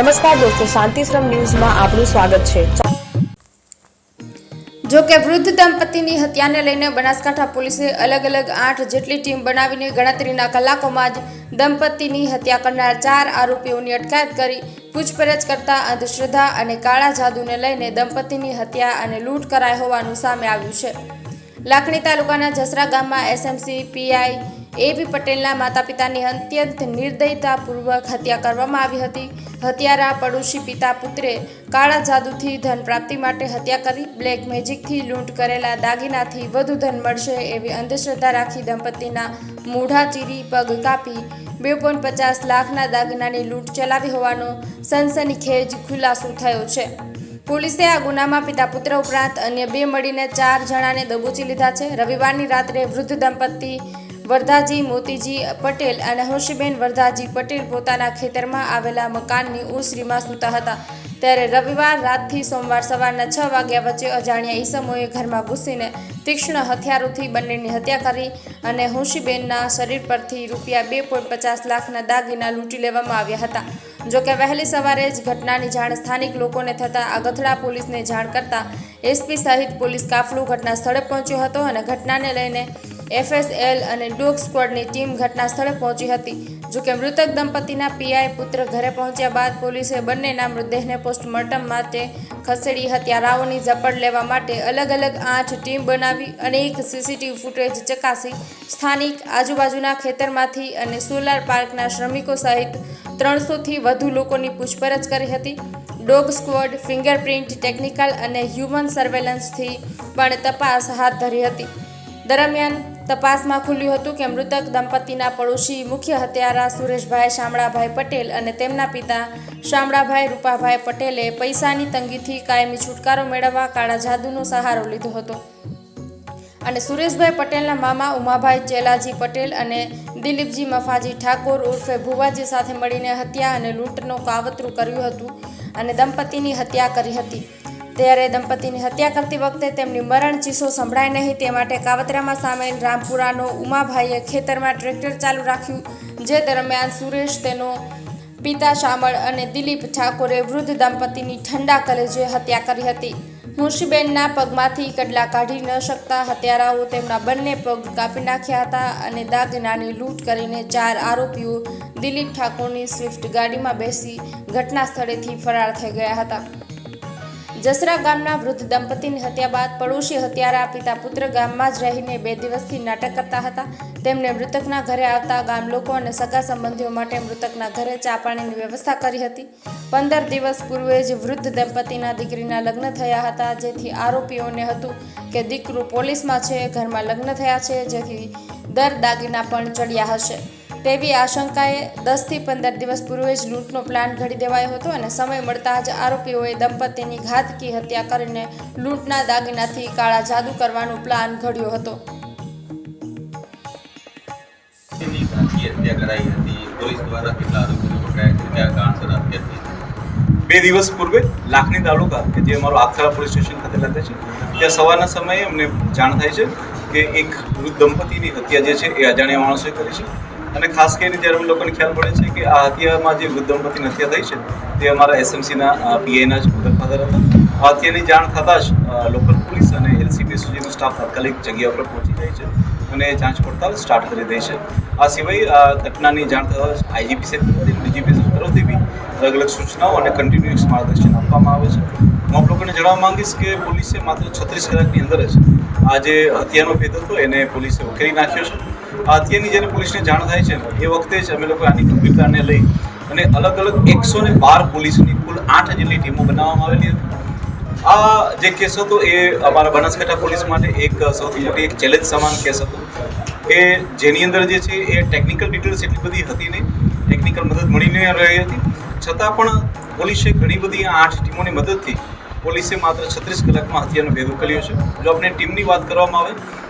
નમસ્કાર દોસ્તો શાંતિશ્રમ ન્યૂઝમાં આપનું સ્વાગત છે. જો કે વૃદ્ધ દંપતીની હત્યાને લઈને બનાસકાંઠા પોલીસે અલગ અલગ આઠ જેટલી ટીમ બનાવીને ગણતરીના કલાકોમાં જ દંપતીની હત્યા કરનાર ચાર આરોપીઓની અટકાયત કરી પૂછપરછ કરતા અંધશ્રદ્ધા અને કાળા જાદુને લઈને દંપતીની હત્યા અને લૂંટ કરાઈ હોવાનું સામે આવ્યું છે. લાખણી તાલુકાના જસરા ગામમાં એસએમસી પીઆઈ એબી પટેલના માતા પિતાની અત્યંત નિર્દયતાપૂર્વક હત્યા કરવામાં આવી હતી. હત્યારા પડોશી પિતા પુત્રે કાળા જાદુથી ધન પ્રાપ્તિ માટે હત્યા કરી બ્લેક મેજિકથી લૂંટ કરેલા દાગીનાથી વધુ ધન મળશે એવી અંધશ્રદ્ધા રાખી દંપતીના મૂઢા ચીરી પગ કાપી બે પોઈન્ટ પચાસ લાખના દાગીનાની લૂંટ ચલાવી હોવાનો સનસનીખેજ ખુલાસો થયો છે. પોલીસે આ ગુનામાં પિતા પુત્ર ઉપરાંત અન્ય બે મળીને ચાર જણાને દબોચી લીધા છે. રવિવારની રાત્રે વૃદ્ધ દંપતી વરદાજી મોતીજી પટેલ અને હોશીબેન વરદાજી પટેલ પોતાના ખેતરમાં આવેલા મકાનની ઓસરીમાં સૂતા હતા. ત્યારે રવિવાર રાતથી સોમવાર સવારના છ વાગ્યા વચ્ચે અજાણ્યા ઈસમોએ ઘરમાં ઘૂસીને તીક્ષ્ણ હથિયારોથી બંનેની હત્યા કરી અને હોશીબેનના શરીર પરથી રૂપિયા બે પોઈન્ટ પચાસ લાખના દાગીના લૂંટી લેવામાં આવ્યા હતા. જોકે વહેલી સવારે જ ઘટનાની જાણ સ્થાનિક લોકોને થતાં આગથડા પોલીસને જાણ કરતાં એસપી સહિત પોલીસ કાફલો ઘટના સ્થળે પહોંચ્યો હતો અને ઘટનાને લઈને એફએસએલ અને ડોગ સ્ક્વોડની ટીમ ઘટના સ્થળે પહોંચી હતી, જોકે મૃતક દંપતીના પીઆઈ પુત્ર ઘરે પહોંચ્યા બાદ પોલીસે બંનેના મૃતદેહને પોસ્ટમોર્ટમ માટે ખસેડી હત્યારાઓની ઝપડ લેવા માટે અલગ અલગ આઠ ટીમ બનાવી અનેક સીસીટીવી ફૂટેજ ચકાસી સ્થાનિક આજુબાજુના ખેતરમાંથી અને સોલાર પાર્કના શ્રમિકો સહિત ત્રણસોથી વધુ લોકોની પૂછપરછ કરી હતી. ડોગ સ્ક્વોડ, ફિંગરપ્રિન્ટ, ટેકનિકલ અને હ્યુમન સર્વેલન્સથી પણ તપાસ હાથ ધરી હતી. દરમિયાન તપાસમાં ખુલ્યું હતું કે મૃતક દંપતીના પડોશી મુખ્ય હત્યારા સુરેશભાઈ શામળાભાઈ પટેલ અને તેમના પિતા શામળાભાઈ રૂપાભાઈ પટેલે પૈસાની તંગીથી કાયમી છુટકારો મેળવવા કાળા જાદુનો સહારો લીધો હતો. અને સુરેશભાઈ પટેલના મામા ઉમાભાઈ ચેલાજી પટેલ અને દિલીપજી મફાજી ઠાકોર ઉર્ફે ભુવાજી સાથે મળીને હત્યા અને લૂંટનો કાવતરું કર્યું હતું અને દંપતીની હત્યા કરી હતી. ત્યારે દંપતીની હત્યા કરતી વખતે તેમની મરણ ચીસો સંભળાય નહીં. તે માટે કાવતરામાં સામેલ રામપુરાનો ઉમાભાઈએ ખેતરમાં ટ્રેક્ટર ચાલુ રાખ્યું, જે દરમિયાન સુરેશ તેનો પિતા શામળ અને દિલીપ ઠાકોરે વૃદ્ધ દંપતીની ઠંડા કલેજે હત્યા કરી હતી. મુશીબેનના પગમાંથી કડલા કાઢી ન શકતા હત્યારાઓ તેમના બંને પગ કાપી નાખ્યા હતા અને દાગનાની લૂંટ કરીને ચાર આરોપીઓ દિલીપ ઠાકોરની સ્વિફ્ટ ગાડીમાં બેસી ઘટના સ્થળેથી ફરાર થઈ ગયા હતા. જસરા ગામના વૃદ્ધ દંપતીની હત્યા બાદ પડોશી હત્યારા પિતા પુત્ર ગામમાં જ રહીને બે દિવસથી નાટક કરતા હતા. તેમણે મૃતકના ઘરે આવતા ગામ લોકો અને સગા સંબંધીઓ માટે મૃતકના ઘરે ચા પાણીની વ્યવસ્થા કરી હતી. પંદર દિવસ પૂર્વે જ વૃદ્ધ દંપતીના દીકરીના લગ્ન થયા હતા, જેથી આરોપીઓને હતું કે દીકરું પોલીસમાં છે, ઘરમાં લગ્ન થયા છે, જેથી દર દાગીના પણ ચડ્યા હશે. તેવી આશંકાએ દસથી પંદર દિવસ પૂર્વે જ લૂંટનો પ્લાન ઘડી દેવાયો હતો અને સમય મળતા જ આરોપીઓએ દંપતીની ઘાતકી હત્યા કરીને લૂંટના દાગીનાથી કાળા જાદુ કરવાનો પ્લાન ઘડ્યો હતો. હત્યા કરાઈ હતી. પોલીસ દ્વારા કેટલા આરોપીને પકડાયા છે? કયા કારણસર હત્યા થઈ બે દિવસ પૂર્વે લાખની તાલુકા કે જે અમારો આખરા પોલીસ સ્ટેશન ખાતે લાગે છે ત્યાં સવારના સમયે અમને જાણ થાય છે કે એક વૃદ્ધ દંપતીની હત્યા જે છે એ અજાણ્યા માણસોએ કરી છે. અને ખાસ કરીને જ્યારે અમને લોકોને ખ્યાલ પડે છે કે આ હત્યામાં જે વૃદ્ધ દંપતીની હત્યા થઈ છે, તે અમારા એસએમસીના પીઆઈના જ ગોદરફાધર ફાધર હતા. આ હત્યાની જાણ થતાં જ લોકલ પોલીસ અને એલસીબી સુધીનો સ્ટાફ તાત્કાલિક જગ્યા પર પહોંચી જાય છે અને જાંચ પડતાલ સ્ટાર્ટ કરી દે છે. આ સિવાય આ ઘટનાની જાણ થતાં જ આઈજીપી તરફથી ડીજીપી તરફથી બી અલગ અલગ સૂચનાઓ અને કન્ટિન્યુઅસ માર્ગદર્શન આપવામાં આવે છે. હું લોકોને જણાવવા માંગીશ કે પોલીસે માત્ર છત્રીસ કલાકની અંદર જ આ જે હત્યાનો ભેદ હતો, એને પોલીસે ઉકેલી નાખ્યો છે. હત્યાની જ્યારે પોલીસને જાણ થાય છે એ વખતે જ અમે લોકો આની ગંભીરતાને લઈ અને અલગ અલગ એકસો ને બાર પોલીસની કુલ આઠ જેટલી ટીમો બનાવવામાં આવેલી હતી. આ જે કેસ હતો એ અમારા બનાસકાંઠા પોલીસ માટે એક સૌથી મોટી એક ચેલેન્જ સમાન કેસ હતો કે જેની અંદર જે છે એ ટેકનિકલ ડિટેલ્સ એટલી બધી હતી નહીં ટેકનિકલ મદદ મળી ન રહી હતી. છતાં પણ પોલીસે ઘણી બધી આ આઠ ટીમોની મદદથી પોલીસે માત્ર છત્રીસ કલાકમાં હત્યાનો ભેદ ઉકેલ્યો છે. જો આપણે ટીમની વાત કરવામાં આવે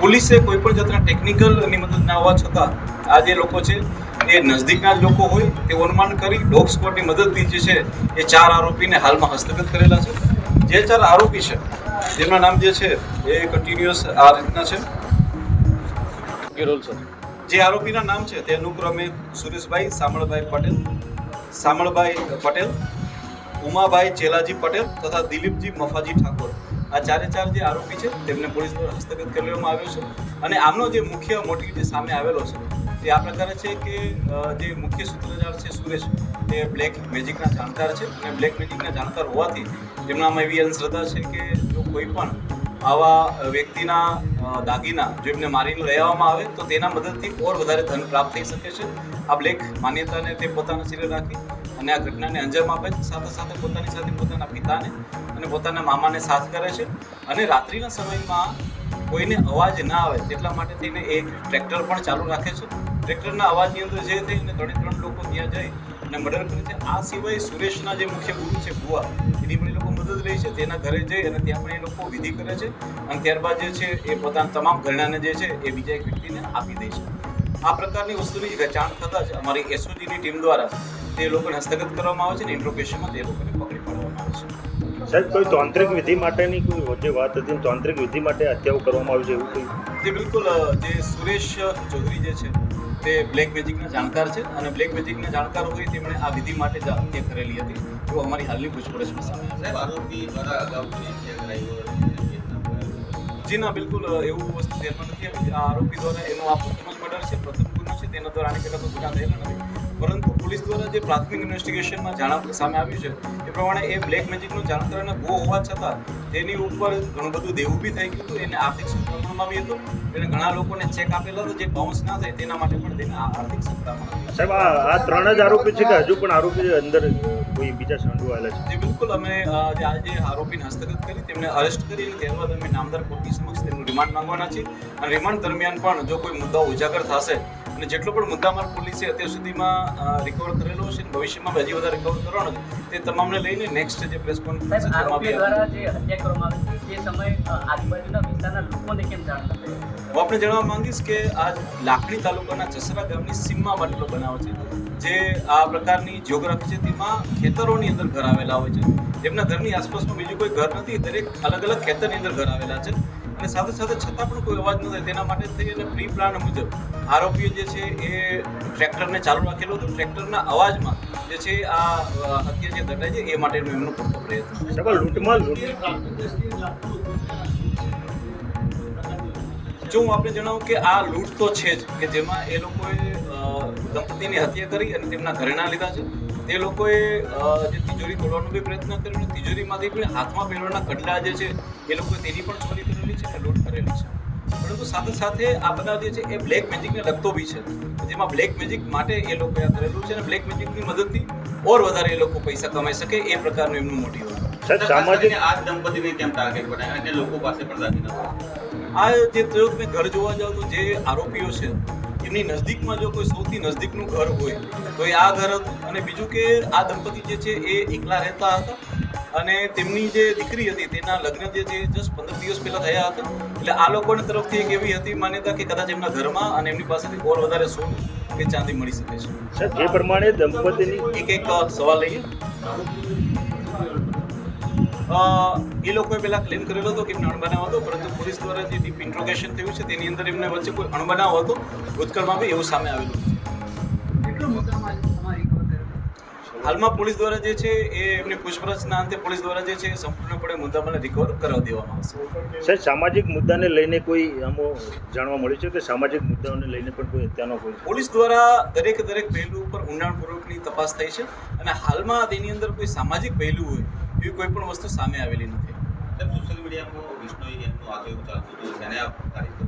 પોલીસે કોઈ પણ જાતના ટેકનિકલની મદદ ના હોવા છતાં આ જે લોકો છે એ નજદીકના જ લોકો હોય તે અનુમાન કરી ડોગ સ્ક્વોડની મદદથી જે છે એ ચાર આરોપીને હાલમાં હસ્તગત કરેલા છે. જે ચાર આરોપી છે જેમના નામ જે છે એ કન્ટિન્યુઅસ આ રીતના છે. જે આરોપીના નામ છે તે અનુક્રમે સુરેશભાઈ સામળભાઈ પટેલ સામળભાઈ પટેલ ઉમાભાઈ ચેલાજી પટેલ તથા દિલીપજી મફાજી ઠાકોર. આ ચારે ચાર જે આરોપી છે, તેમને પોલીસ દ્વારા હસ્તગત કરવામાં આવ્યો છે. અને આમનો જે મુખ્ય મોટી જે સામે આવેલો છે, તે આ પ્રકારે છે કે જે મુખ્ય સૂત્રધાર છે સુરેશ, તે બ્લેક મેજિકના જાણકાર છે. અને બ્લેક મેજિકના જાણકાર હોવાથી તેમનામાં એવી અંધશ્રદ્ધા છે કે, જો કોઈ પણ આવા વ્યક્તિના દાગીના જો એમને મારીને લઈ આવવામાં આવે, તો તેના મદદથી ઓર વધારે ધન પ્રાપ્ત થઈ શકે છે. આ બ્લેક માન્યતાને તે પોતાના શિરે રાખી અને આ ઘટનાને અંજામ આપે, સાથે સાથે પોતાની સાથે પોતાના પિતાને અને પોતાના મામાને સાથ કરે છે. અને રાત્રિના સમયમાં કોઈને અવાજ ના આવે તેટલા માટે તેને એક ટ્રેક્ટર પણ ચાલુ રાખે છે. ટ્રેક્ટરના અવાજની અંદર જે થઈને ત્રણે ત્રણ લોકો ત્યાં જઈ અને મર્ડર કરે છે. આ સિવાય સુરેશના જે મુખ્ય ગુરુ છે ગુવા એની પણ એ લોકો મદદ લે છે. તેના ઘરે જઈ અને ત્યાં પણ એ લોકો વિધિ કરે છે. અને ત્યારબાદ જે છે એ પોતાના તમામ ઘરણાને જે છે એ બીજા એક વ્યક્તિને આપી દે છે. આ પ્રકારની વસ્તુની વેચાણ થતાં જ અમારી એસઓજીની ટીમ દ્વારા તે લોકોને હસ્તગત કરવામાં આવે છે અને ઇન્ટ્રોગેશનમાં તે લોકોને પકડી સાહેબ કોઈ તાંત્રિક વિધિ માટેની કોઈ જે વાત હતી તાંત્રિક વિધિ માટે હત્યાઓ કરવામાં આવી છે એવું કોઈ તે બિલકુલ જે સુરેશ ચૌધરી જે છે તે બ્લેક મેજિકના જાણકાર છે અને બ્લેક મેજિકના જાણકાર હોય તેમણે આ વિધિ માટે જ હત્યા કરેલી હતી એવું અમારી હાલની પૂછપરછમાં સામે. સાહેબ આરોપી દ્વારા અગાઉ હત્યા કરાઈ. જી ના બિલકુલ એવું વસ્તુ ધ્યાનમાં નથી આવી આ આરોપી દ્વારા એનો આ પ્રથમ જ મર્ડર છે પ્રથમ ગુનો છે તેના દ્વારા આની પહેલાં તો ગુના થયેલા નથી પરંતુ પોલીસ દ્વારા જે પ્રાથમિક ઇન્વેસ્ટિગેશનમાં જાણ સામે આવ્યું છે એ પ્રમાણે એ બ્લેક મેજિકનો જાણકાર અને ભૂ હોવા છતાં તેની ઉપર ઘણું બધું દેવું બી થઈ ગયું હતું એને આર્થિક સંક્રમણમાં બી હતું. એને ઘણા લોકોને ચેક આપેલા હતા જે બાઉન્સ ના થાય તેના માટે પણ તેને આર્થિક સંક્રમણ સાહેબ આ આ ત્રણ જ આરોપી છે કે હજુ પણ આરોપી અંદર કોઈ બીજા સંડોવાયેલા છે? જે બિલકુલ. અમે જે આજે આરોપીને હસ્તગત કરી તેમને અરેસ્ટ કરી અને ત્યારબાદ અમે નામદાર કોર્ટની સમક્ષ તેમનું રિમાન્ડ માંગવાના છીએ. અને રિમાન્ડ દરમિયાન પણ જો કોઈ મુદ્દાઓ ઉજાગર થશે અને જેટલો પણ મુદ્દામાલ પોલીસે અત્યાર સુધીમાં રિકવર કરેલો છે અને ભવિષ્યમાં હજી વધારે રિકવર કરવાનો છે તે તમામને લઈને નેક્સ્ટ જે પ્રેસ કોન્ફરન્સ દ્વારા જે હત્યા કરવામાં આવી તે સમયે આજુબાજુના વિસ્તારના લોકોને કેમ જાણ હું આપણે જણાવવા માંગીશ કે આ લાખણી તાલુકાના જસરા ગામની સીમમાં બનેલો બનાવ છે જે આ પ્રકારની જ્યોગ્રાફી છે તેમાં ખેતરોની અંદર ઘર આવેલા હોય છે. જેમના ઘરની આસપાસમાં બીજું કોઈ ઘર નથી દરેક અલગ અલગ ખેતરની અંદર ઘર આવેલા છે. અને સાથે સાથે છતાં પણ કોઈ અવાજ ન થાય. તેના માટે થઈ અને પ્રી પ્લાન મુજબ આરોપીઓ જે છે એ ટ્રેક્ટરને ચાલુ રાખેલું હતું. ટ્રેક્ટરના અવાજમાં જે છે આ હત્યા જે ઘટાય છે એ માટેનો એમનો પૂરતો પ્રયત્ન લૂંટમાં જો હું આપણે જણાવું કે આ લૂંટ તો છે જ કે જેમાં એ લોકોએ દંપતીની હત્યા કરી અને તેમના ઘરેણા લીધા છે. તે લોકોએ જે તિજોરી તોડવાનો બી પ્રયત્ન કર્યો તિજોરીમાંથી પણ હાથમાં પહેરવાના કડલા જે છે એ લોકોએ તેની પણ ચોરી કરેલી છે. પરંતુ સાથે સાથે આ બધા જે છે એ બ્લેક મેજિકને લગતો બી છે. જેમાં બ્લેક મેજિક માટે એ લોકોએ આ કરેલું છે અને બ્લેક મેજિકની મદદથી ઓર વધારે એ લોકો પૈસા કમાઈ શકે એ પ્રકારનું એમનું મોટિવ હતું. સામાજિક આ દંપતીને કેમ ટાર્ગેટ બનાવ્યા અને લોકો પાસે પણ દાગીના આ જે તમે ઘર જોવા જાઓ તો જે આરોપીઓ છે એમની નજદીકમાં જો કોઈ સૌથી નજદીકનું ઘર હોય તો એ આ ઘર હતું. અને બીજું કે આ દંપતી જે છે એ એકલા રહેતા હતા. અને તેમની જે દીકરી હતી તેના લગ્ન જે છે જસ્ટ પંદર દિવસ પહેલાં થયા હતા. એટલે આ લોકોની તરફથી એક એવી હતી માન્યતા કે કદાચ એમના ઘરમાં અને એમની પાસેથી ઓર વધારે સોનું કે ચાંદી મળી શકે છે. સાહેબ જે પ્રમાણે દંપતીની એક એક સવાલ લઈએ. એ લોકોએ પહેલાં ક્લેમ કરેલો હતો કે એમને અણબનાવ હતો પરંતુ પોલીસ દ્વારા જે ડીપ ઇન્ટ્રોગેશન થયું છે તેની અંદર એમને વચ્ચે કોઈ અણબનાવ હતો. ભૂતકાળમાં બી એવું સામે આવેલું નથી હાલમાં પોલીસ દ્વારા જે છે એ એમની પૂછપરછના અંતે પોલીસ દ્વારા જે છે એ સંપૂર્ણપણે મુદ્દામાલને રિકવર કરાવી દેવામાં આવશે. સાહેબ સામાજિક મુદ્દાને લઈને કોઈ આમો જાણવા મળ્યું છે કે સામાજિક મુદ્દાઓને લઈને પણ કોઈ અત્યારનો કોઈ પોલીસ દ્વારા દરેક દરેક પહેલું ઉપર ઊંડાણપૂર્વકની તપાસ થઈ છે અને હાલમાં તેની અંદર કોઈ સામાજિક પહેલું હોય એવી કોઈ પણ વસ્તુ સામે આવેલી નથી. સોશિયલ મીડિયામાં વિષ્ણુ આયોજન ચાલતું હતું? તેને આપ ખારિજ કરો